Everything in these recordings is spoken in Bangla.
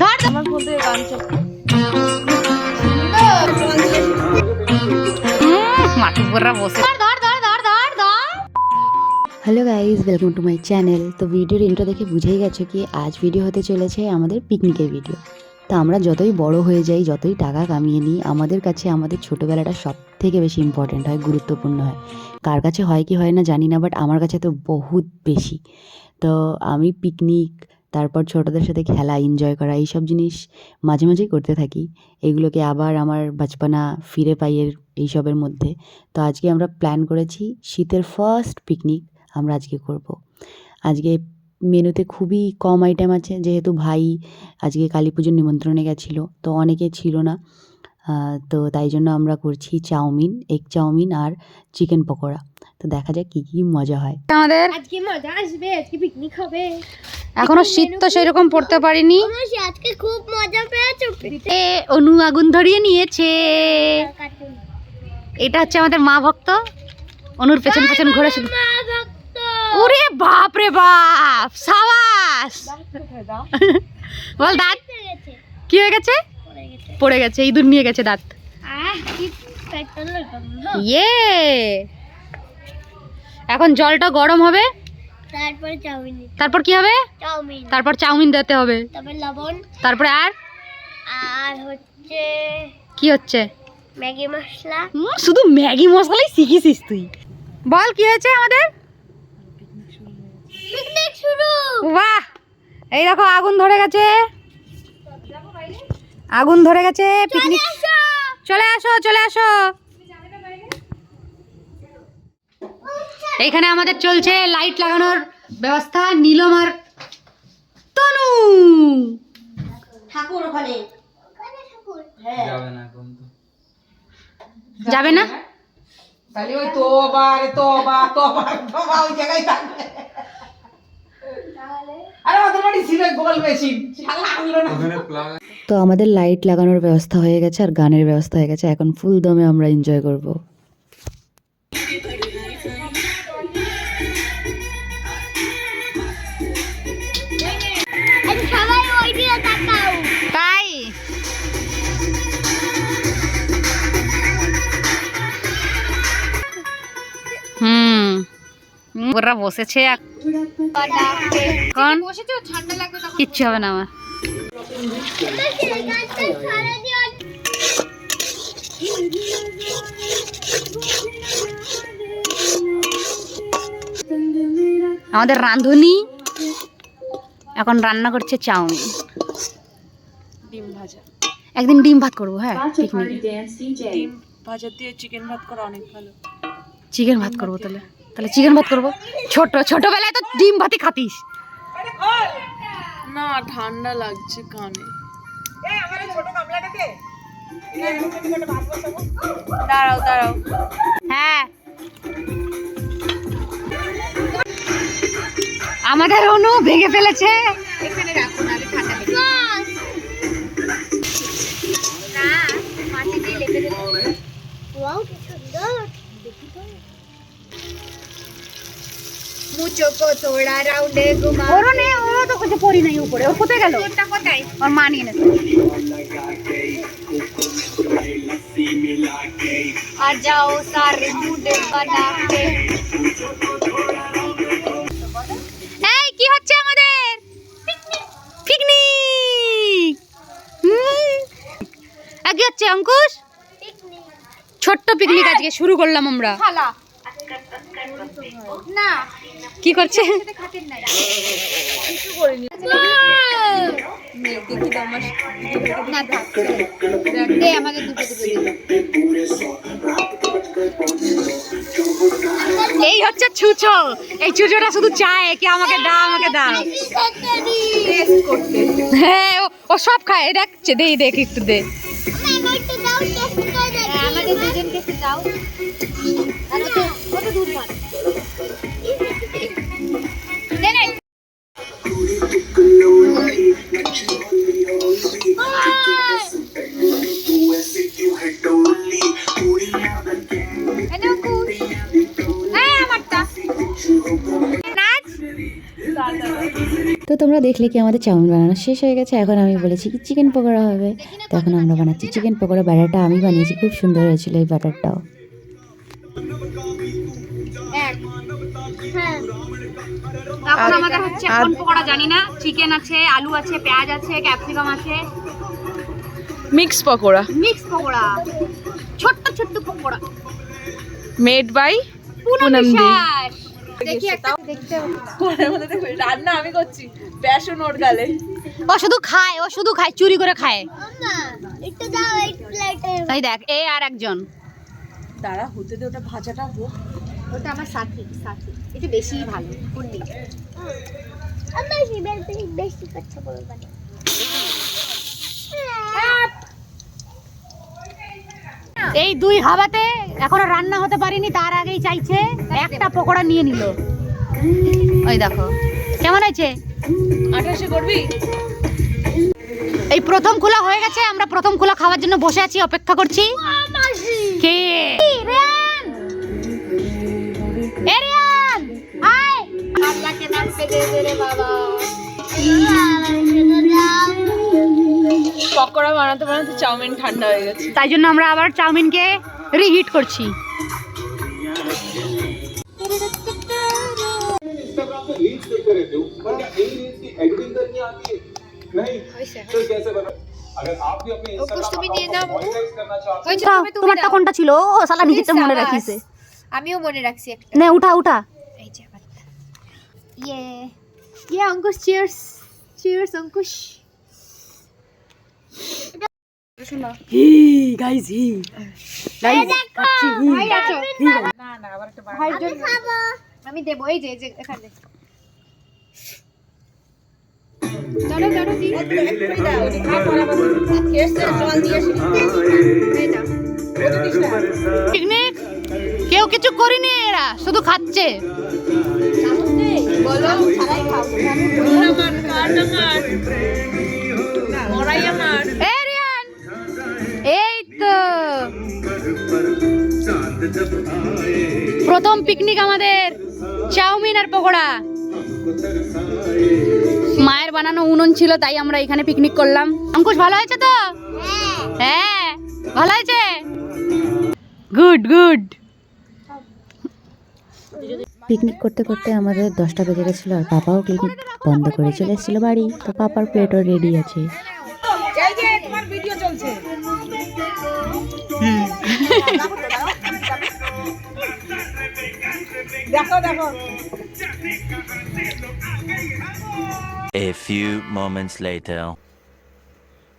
ধর আমার ফোন থেকে গান চল। মাটুপুররা বসে। ধর ধর ধর ধর ধর ধর। Hello guys welcome to my channel তো ভিডিওর ইন্ট্রো দেখে বুঝেই গেছো কি আজ ভিডিও হতে চলেছে আমাদের পিকনিকের ভিডিও তো আমরা যতই বড় হয়ে যাই যতই টাকা কামিয়ে নিই আমাদের কাছে আমাদের ছোটোবেলাটা সব থেকে বেশি ইম্পর্ট্যান্ট হয় গুরুত্বপূর্ণ হয়। কার কাছে হয় কি হয় না জানি না বাট আমার কাছে তো বহুত বেশি। তো আমি পিকনিক তারপর ছোটদের সাথে খেলা এনজয় করা এইসব জিনিস মাঝে মাঝেই করতে থাকি। এগুলোকে আবার আমার বাচপানা ফিরে পাই এর এইসবের মধ্যে। তো আজকে আমরা প্ল্যান করেছি শীতের ফার্স্ট পিকনিক আমরা আজকে করব। আজকে মেনুতে খুবই কম আইটেম আছে যেহেতু ভাই আজকে কালী পুজোর নিমন্ত্রণে গেছিল তো অনেকে ছিল না। তো তাই জন্য আমরা করছি চাউমিন এগ চাউমিন আর চিকেন পকোড়া। তো দেখা যাক কী কী মজা হয়। আমাদের আজকে মজা আসবে আজকে পিকনিক হবে। এখনও শীত তো সেরকম পড়তে পারিনি। আজকে খুব মজা পেয়েছ। এ অনু আগুন ধরিয়ে নিয়েছে। এটা হচ্ছে আমাদের মা ভক্ত। অনুর পেছন পেছন ঘুরে শুধু ওরে বাপ রে বাপ সাবাস। বল দাঁত। কি হয়ে গেছে? পড়ে গেছে। ইঁদুর নিয়ে গেছে দাঁত। আহ ইয়ে। এখন জলটা গরম হবে। তারপরে চাউমিন তারপর কি হবে? চাউমিন। তারপর চাউমিন দিতে হবে। তারপর লবণ। তারপরে আর? আর হচ্ছে কি হচ্ছে? ম্যাগি মশলা। শুধু ম্যাগি মশলাই শিখেছিস তুই। বল কি হয়েছে আমাদের? পিকনিক শুরু। বাহ! এই দেখো আগুন ধরে গেছে। আগুন ধরে গেছে পিকনিক। চলে আসো চলে আসো। এইখানে আমাদের চলছে লাইট লাগানোর ব্যবস্থা নীলম আর তনু। ঠাকুর ওখানে? যাবে না তো। তাহলে ওই তোবা রে তোবা তোবা তোবা ওই জায়গায় থাকবে। আরে ওদের বাড়ি ছিল গোল মেশিন। শালা আনলো না। তো আমাদের লাইট লাগানোর ব্যবস্থা হয়ে গেছে আর গানের ব্যবস্থা হয়ে গেছে। এখন ফুল দমে আমরা এনজয় করব। ওরা বসেছে এখন কিচ্ছু হবে না আমার। আমাদের রাঁধুনি এখন রান্না করছে চাউমিন। ডিম ভাজা। একদিন ডিম ভাত করব হ্যাঁ পিকনিকে ভাজা দিয়ে চিকেন ভাত করা অনেক ভালো। চিকেন ভাত করব তাহলে। তাহলে চিকেন ভাত করব। ছোট ছোটবেলায় তো ডিম ভাতই খাতিস। না ঠান্ডা লাগছে কানে। দাঁড়াও দাঁড়াও। হ্যাঁ। আমাদের অনু ভেঙে ফেলেছে। ওরও নেই ওরও তো কিছু পরি নাই উপরে ওর কোথায় গেল কোথায় ওর মা নিয়ে এনেছে आ जाओ सारे मुंडे बना के এই কি হচ্ছে আমাদের পিকনিক কি হচ্ছে অঙ্কুশ ছোট্ট পিকনিক আজকে শুরু করলাম আমরা খালা না। কি করছে? এই হচ্ছে ছুচো। এই ছুচোটা শুধু চায় কি আমাকে দাও আমাকে দাও। হ্যাঁ ও- ও সব খায়। দেখছে দেই দেখ একটু দে। তো তোমরা দেখলে কি আমাদের চাউমিন বানানো শেষ হয়ে গেছে? এখন আমি বলেছি কি চিকেন পকোড়া হবে? তো এখন আমরা বানাচ্ছি চিকেন পকোড়া ব্যাটারটা আমি বানিয়েছি খুব সুন্দর হয়েছিল এই ব্যাটারটাও এখন আমাদের হচ্ছে কোন পকোড়া জানি না। চিকেন আছে আলু আছে পেঁয়াজ আছে ক্যাপসিকাম আছে। মিক্স পকোড়া। মিক্স পকোড়া। ছোট্ট ছোট্ট পকোড়া। মেড বাই পুনম বিশ্বাস রান্না আমি করছি। বেসন ওর গালে। ও শুধু খায় ও শুধু খায় চুরি করে খায়। একটু দাও এই প্লেটে তাই দেখ এ আর একজন। দাঁড়া হতে দে ওটা ভাজাটা হোক। ওটা আমার সাথী সাথী। এটা বেশি ভালো করলি আমি বেশি বেশি বেশি কথা বলব না। এই দুই হাওয়াতে এখনও রান্না হতে পারিনি তার আগেই চাইছে একটা পকোড়া নিয়ে নিল ওই দেখো কেমন হয়েছে আঠাশে করবি এই প্রথম খোলা হয়ে গেছে আমরা প্রথম খোলা খাওয়ার জন্য বসে আছি অপেক্ষা করছি কে আয় বাবা পকোড়া বানাতে বানাতে চাউমিন ঠান্ডা হয়ে গেছে। তাই জন্য আমরা আবার চাউমিনকে রিহিট করছি। তোমারটা কোনটা ছিল? ও সালা মনে রাখিস আমিও মনে রাখছি না উঠা উঠা। ইয়ে। ইয়ে অঙ্কুশ চিয়ার্স চিয়ার্স অঙ্কুশ। আমি দেবো এই যে এখানে চলো চলো দি পিকনিক কেউ কিছু করিনি এরা শুধু খাচ্ছে বলো ছাড়াই খাও প্রথম পিকনিক আমাদের চাউমিন আর পকোড়া। মায়ের বানানো উনুন ছিল তাই আমরা এখানে পিকনিক করলাম। অঙ্কুশ ভালো হয়েছে তো? হ্যাঁ ভালো হয়েছে? গুড গুড পিকনিক করতে করতে আমাদের দশটা বেজে গেছিল আর পাপাও ক্লিনিক বন্ধ করে চলে এসেছিল বাড়ি। তো পাপার প্লেটও রেডি আছে। তোমার ভিডিও চলছে। A few moments later.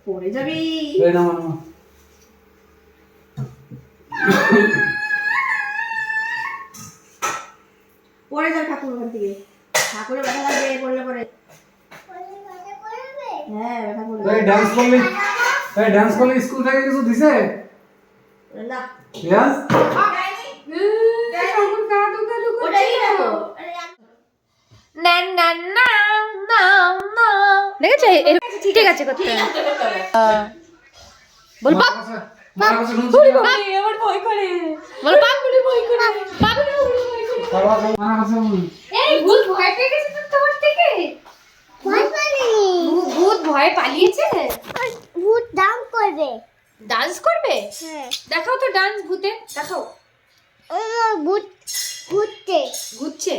পড়ে যাবি। এই নাও, নাও। পড়ে যা ঠাকুর ওখান থেকে। ঠাকুরের ব্যথা লাগবে পড়লে পরে। হ্যাঁ ব্যথা করবে। এই ডান্স করলে? এই ডান্স করলে? স্কুল থেকে কিছু দিছে? না। ইয়াস না না না না না দেখেছে ঠিক আছে করতে ভয় করে। বল পাপ ভয় করে। পাপ বাবা মার কাছে বল এই ভূত ভয় পেয়ে গেছে তো তোমার থেকে? ভয় পালিয়ে ভূত ভয় পালিয়েছে? ভূত ডান্স করবে। ডান্স করবে? হ্যাঁ। দেখাও তো ডান্স ভূতে। দেখাও। ভূত। ঘুরতে। ঘুরছে?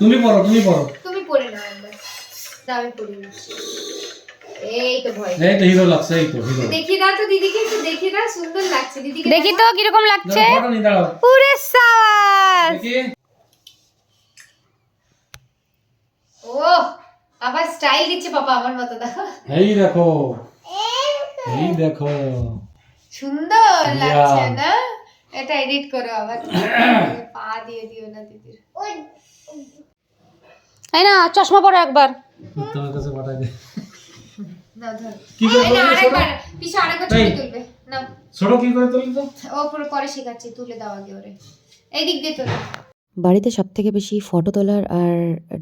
তুমি পড়ো তুমি পড়ো। তুমি পড়ে নাও একবার। দাও আমি পড়ে নিচ্ছি। এই তো ভয় এই তো হিরো লাগছে এই তো হিরো। দেখি দাও তো দিদিকে একটু দেখি দাও সুন্দর লাগছে। দিদিকে দেখি তো কীরকম লাগছে। ফটো নি দাঁড়াও। পুরে সাবাস। দেখি। ও আবার স্টাইল দিচ্ছে পাপা আমার মতো দেখো। এই দেখো। এই দেখো। সুন্দর লাগছে না? এটা এডিট করো আবার। পা দিয়ে দিও না দিদির। এই না চশমা পরে একবার। তোমার কাছে পাঠাই দে। কি করে তুলবি ছোট? আরেকবার। পিছু আরেকবার ছবি তুলবে। না ছোট কি করে তুলি তো? ও পুরো পরে শেখাচ্ছি তুলে দাও আগে ওরে। এই দিক দিয়ে তোলো। বাড়িতে সব থেকে বেশি ফটো তোলার আর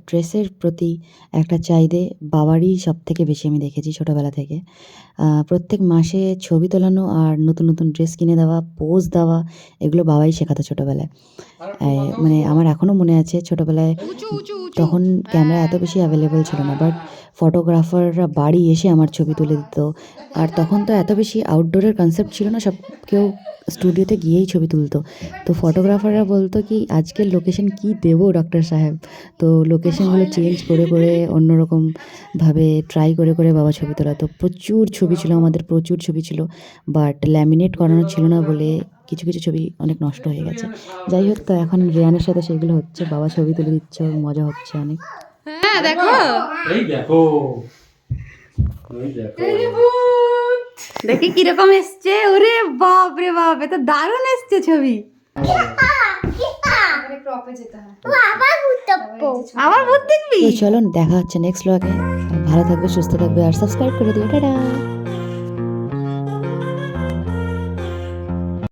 ড্রেসের প্রতি একটা চাহিদে বাবারই সব থেকে বেশি আমি দেখেছি ছোটোবেলা থেকে। প্রত্যেক মাসে ছবি তোলানো আর নতুন নতুন ড্রেস কিনে দেওয়া পোজ দেওয়া, এগুলো বাবাই শেখাতো ছোটোবেলায়। মানে আমার এখনও মনে আছে ছোটোবেলায় তখন ক্যামেরা এত বেশি অ্যাভেলেবেল ছিল না বাট ফটোগ্রাফাররা বাড়ি এসে আমার ছবি তুলে দিত। আর তখন তো এত বেশি আউটডোরের কনসেপ্ট ছিল না সব কেউ স্টুডিওতে গিয়েই ছবি তুলতো। তো ফটোগ্রাফাররা বলতো কি আজকের লোকেশন কি দেবো ডক্টর সাহেব? তো লোকেশনগুলো চেঞ্জ করে করে অন্যরকমভাবে ট্রাই করে করে বাবা ছবি তোলা তো প্রচুর ছবি ছিল আমাদের প্রচুর ছবি ছিল বাট ল্যামিনেট করানো ছিল না বলে কিছু কিছু ছবি অনেক নষ্ট হয়ে গেছে। যাই হোক তো এখন রিয়ানের সাথে সেগুলো হচ্ছে বাবা ছবি তুলে দিচ্ছে মজা হচ্ছে অনেক। হ্যাঁ দেখো। এই দেখো। দেখি। কীরকম এসছে? ওরে বাপ রে বাপ এ তো দারুণ এসছে ছবি। আবার দেখবি। তো চলো দেখা হচ্ছে নেক্সট ব্লগে ভালো থাকবে সুস্থ থাকবে আর সাবস্ক্রাইব করে দিও। টাটা!